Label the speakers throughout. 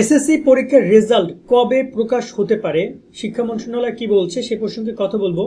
Speaker 1: SSC পরীক্ষার result কবে প্রকাশ হতে পারে? শিক্ষা মন্ত্রণালয় কি বলছে সে প্রসঙ্গে কথা বলব।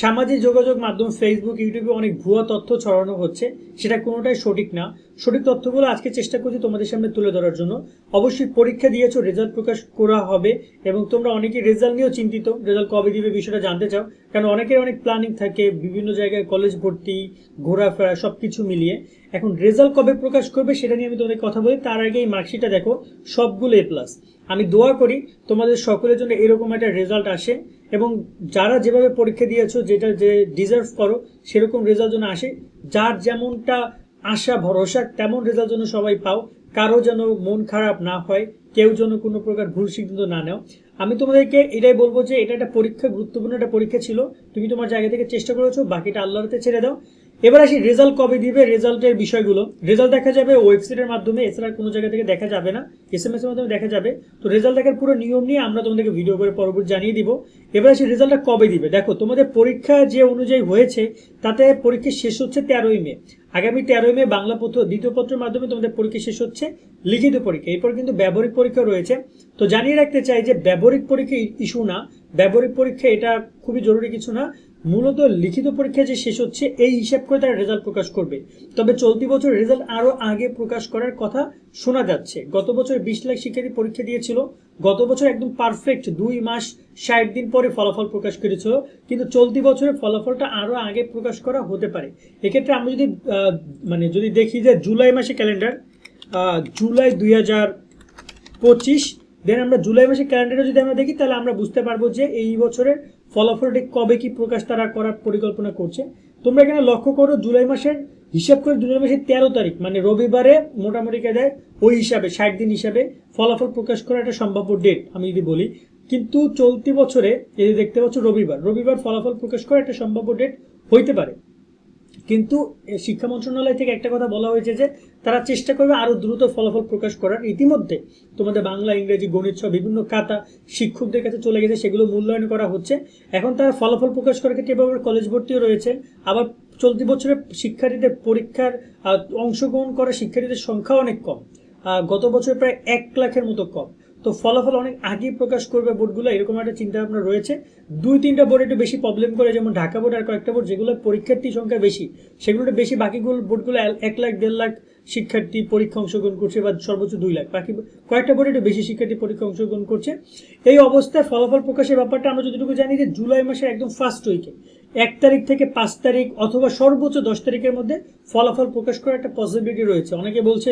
Speaker 1: সামাজিক যোগাযোগ মাধ্যম ফেসবুক ইউটিউবে অনেক ভুয়া তথ্য ছড়ানো হচ্ছে। সেটা কোনোটাই সঠিক না। সঠিক তথ্যগুলো আজকে চেষ্টা করছি তোমাদের সামনে তুলে ধরার জন্য। অবশ্যই পরীক্ষা দিয়েছ, রেজাল্ট প্রকাশ করা হবে এবং তোমরা অনেকেই রেজাল্ট নিয়েও চিন্তিত। রেজাল্ট কবে দিবে বিষয়টা জানতে চাও। কারণ অনেকের অনেক প্ল্যানিং থাকে, বিভিন্ন জায়গায় কলেজ ভর্তি, ঘোরাফেরা সব কিছু মিলিয়ে। এখন রেজাল্ট কবে প্রকাশ করবে সেটা নিয়ে আমি তোমাদের কথা বলি। তার আগে এই মার্কশিটটা দেখো, সবগুলো এ প্লাস আমি দোয়া করি তোমাদের সকলের জন্য এরকম একটা রেজাল্ট আসে এবং যারা যেভাবে পরীক্ষা দিয়েছ, যেটা যে ডিজার্ভ করো, সেরকম রেজাল্ট যেন আসে। যার যেমনটা আশা, ভরসা, তেমন রেজাল্ট যেন সবাই পাও। কারও যেন মন খারাপ না হয়, কেউ যেন কোনো প্রকার ভুল সিদ্ধান্ত না নেও। আমি তোমাদেরকে এটাই বলব যে এটা একটা পরীক্ষা, গুরুত্বপূর্ণ একটা পরীক্ষা ছিল। তুমি তোমার জায়গা থেকে চেষ্টা করেছ, বাকিটা আল্লাহর হাতে ছেড়ে দাও। এবার আসি রেজাল্ট কবে দিবে রেজাল্টের বিষয়গুলো। রেজাল্ট দেখা যাবে ওয়েবসাইটের মাধ্যমে, এছাড়া কোনো জায়গা থেকে দেখা যাবে না। এস এম এস এর মাধ্যমে দেখা যাবে। তো রেজাল্ট দেখার পুরো নিয়ম নিয়ে আমরা তোমাদেরকে ভিডিও করে পরবর্তী জানিয়ে দিব। এবার আসি রেজাল্টটা কবে দিবে? দেখো, তোমাদের পরীক্ষা যে অনুযায়ী হয়েছে, তাতে পরীক্ষা শেষ হচ্ছে তেরোই মে। আগামী তেরোই মে বাংলা পত্র দ্বিতীয় পত্রের মাধ্যমে তোমাদের পরীক্ষা শেষ হচ্ছে। লিখিত পরীক্ষা। এরপর কিন্তু ব্যবহারিক পরীক্ষা রয়েছে। তো জানিয়ে রাখতে চাই যে ব্যবহারিক পরীক্ষা ইস্যু না। ব্যবহারিক পরীক্ষা এটা খুবই জরুরি কিছু না। মূলত লিখিত পরীক্ষা যে শেষ হচ্ছে, এই হিসাব করে তারা রেজাল্ট প্রকাশ করবে। তবে চলতি বছর রেজাল্ট আরও আগে প্রকাশ করার কথা শোনা যাচ্ছে। গত বছর বিশ লাখ শিক্ষার্থী পরীক্ষা দিয়েছিল। গত বছর একদম পারফেক্ট দুই মাস ষাট দিন পরে ফলাফল প্রকাশ করেছিল। কিন্তু চলতি বছরের ফলাফলটা আরও আগে প্রকাশ করা হতে পারে। এক্ষেত্রে আমরা যদি মানে যদি দেখি যে জুলাই মাসে ক্যালেন্ডার জুলাই দুই হাজার পঁচিশ দেন আমরা জুলাই মাসের ক্যালেন্ডারে যদি আমরা দেখি, তাহলে আমরা বুঝতে পারব যে এই বছরের ফলাফলটি কবে কি প্রকাশ তারা করার পরিকল্পনা করছে। তোমরা এখানে লক্ষ্য করো, জুলাই মাসের হিসাব করে জুলাই মাসের তেরো তারিখ মানে রবিবারে মোটামুটি দেয়, ওই হিসাবে, ষাট দিন হিসাবে ফলাফল প্রকাশ করার একটা সম্ভাব্য ডেট আমি যদি বলি। কিন্তু চলতি বছরে, এই যে দেখতে পাচ্ছ রবিবার রবিবার ফলাফল প্রকাশ করার একটা সম্ভাব্য ডেট হইতে পারে। কিন্তু শিক্ষা মন্ত্রণালয় থেকে একটা কথা বলা হয়েছে যে তারা চেষ্টা করবে আরও দ্রুত ফলাফল প্রকাশ করার। ইতিমধ্যে তোমাদের বাংলা, ইংরেজি, গণিত সহ বিভিন্ন খাতা শিক্ষকদের কাছে চলে গেছে, সেগুলো মূল্যায়ন করা হচ্ছে। এখন তারা ফলাফল প্রকাশ করার ক্ষেত্রে এবার কলেজ ভর্তিও রয়েছে। আবার চলতি বছরে শিক্ষার্থীদের পরীক্ষার অংশগ্রহণ করা শিক্ষার্থীদের সংখ্যা অনেক কম। গত বছর প্রায় এক লাখের মতো কম। তো ফলাফল অনেক আগেই প্রকাশ করবে বোর্ডগুলো, এরকম একটা চিন্তা ভাবনা রয়েছে। দুই, তিনটা বোর্ড একটু বেশি প্রবলেম করে, যেমন ঢাকা বোর্ড আর কয়েকটা বোর্ড, যেগুলো পরীক্ষার্থী সংখ্যা বেশি, সেগুলোতে বেশি বাকিগুলো বোর্ডগুলো এক লাখ, দেড় লাখ শিক্ষার্থী পরীক্ষা অংশগ্রহণ করছে বা সর্বোচ্চ দুই লাখ। বাকি কয়েকটা বোর্ডে একটু বেশি শিক্ষার্থী পরীক্ষা অংশগ্রহণ করছে। এই অবস্থায় ফলাফল প্রকাশের ব্যাপারটা আমরা যতটুকু জানি যে জুলাই মাসের একদম ফার্স্ট উইকে এক তারিখ থেকে পাঁচ তারিখ অথবা সর্বোচ্চ দশ তারিখের মধ্যে ফলাফল প্রকাশ করার একটা পসিবিলিটি রয়েছে। অনেকে বলছে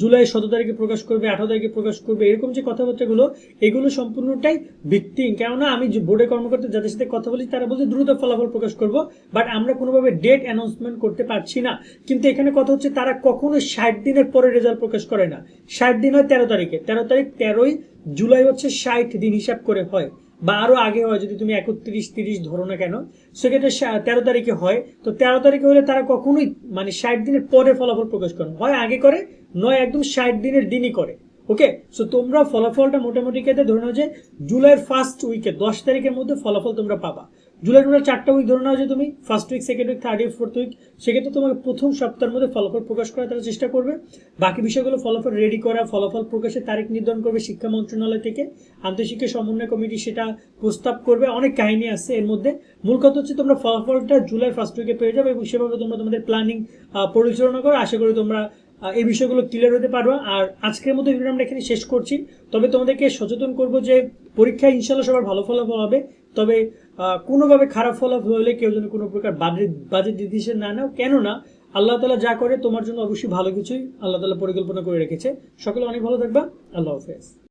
Speaker 1: জুলাই সতেরো তারিখে প্রকাশ করবে, আঠারো তারিখে প্রকাশ করবে, এরকম যে কথাবার্তাগুলো, এগুলো সম্পূর্ণটাই ভিত্তিহীন। কেননা আমি যে বোর্ডে কর্মকর্তা যাদের সাথে কথা বলি, তারা বলছে দ্রুত ফলাফল প্রকাশ করব বাট আমরা কোনোভাবে ডেট অ্যানাউন্সমেন্ট করতে পারছি না। কিন্তু এখানে কথা হচ্ছে তারা কখনো ষাট দিনের পরে রেজাল্ট প্রকাশ করে না। ষাট দিন হয় তেরো তারিখে। তেরো তারিখ তেরোই জুলাই হচ্ছে ষাট দিন হিসাব করে হয়। বা আরও আগে হয়, যদি তুমি একত্রিশ, তিরিশ ধরো না কেন, সেক্ষেত্রে তেরো তারিখে হয়। তো তেরো তারিখে হলে তারা কখনোই মানে ষাট দিনের পরে ফলাফল প্রকাশ করে হয় আগে করে, নয় একদম ষাট দিনের দিনই করে। ওকে? সো তোমরা ফলাফলটা মোটামুটি কেটে ধরে নাও যে, জুলাইয়ের ফার্স্ট উইকে দশ তারিখের মধ্যে ফলাফল তোমরা পাবা। জুলাই টোটাল চারটা উইক ধরে নাও যে তুমি first week second week third week fourth week সেক্ষেত্রে তোমাকে প্রথম সপ্তাহের মধ্যে ফলাফল প্রকাশ করার তারা চেষ্টা করবে। বাকি বিষয়গুলো ফলাফল রেডি করা, ফলাফল প্রকাশের তারিখ নির্ধারণ করবে শিক্ষা মন্ত্রণালয় থেকে। আন্তঃশিক্ষা সমন্বয় কমিটি সেটা প্রস্তাব করবে। অনেক কাহিনী আছে এর মধ্যে। মূল কথা হচ্ছে তোমরা ফলাফলটা জুলাই ফার্স্ট উইকে পেয়ে যাবে এবং সেভাবে তোমরা তোমাদের প্ল্যানিং পরিচালনা করো। আশা করি তোমরা এই বিষয়গুলো ক্লিয়ার হতে পারব। আর আজকের মতো ভিডিও আমরা এখানে শেষ করছি। তবে তোমাদেরকে সচেতন করব যে পরীক্ষায় ইনশাল্লাহ সবার ভালো ফলাফল হবে। তবে কোনোভাবে খারাপ ফলাফল হলে কেউ যেন কোনো প্রকার বাজেট বাজে ডিসিশন না নাও। কেননা, আল্লাহ তালা যা করে তোমার জন্য অবশ্যই ভালো কিছুই আল্লাহ তালা পরিকল্পনা করে রেখেছে। সকলে অনেক ভালো থাকবা। আল্লাহ হাফেজ।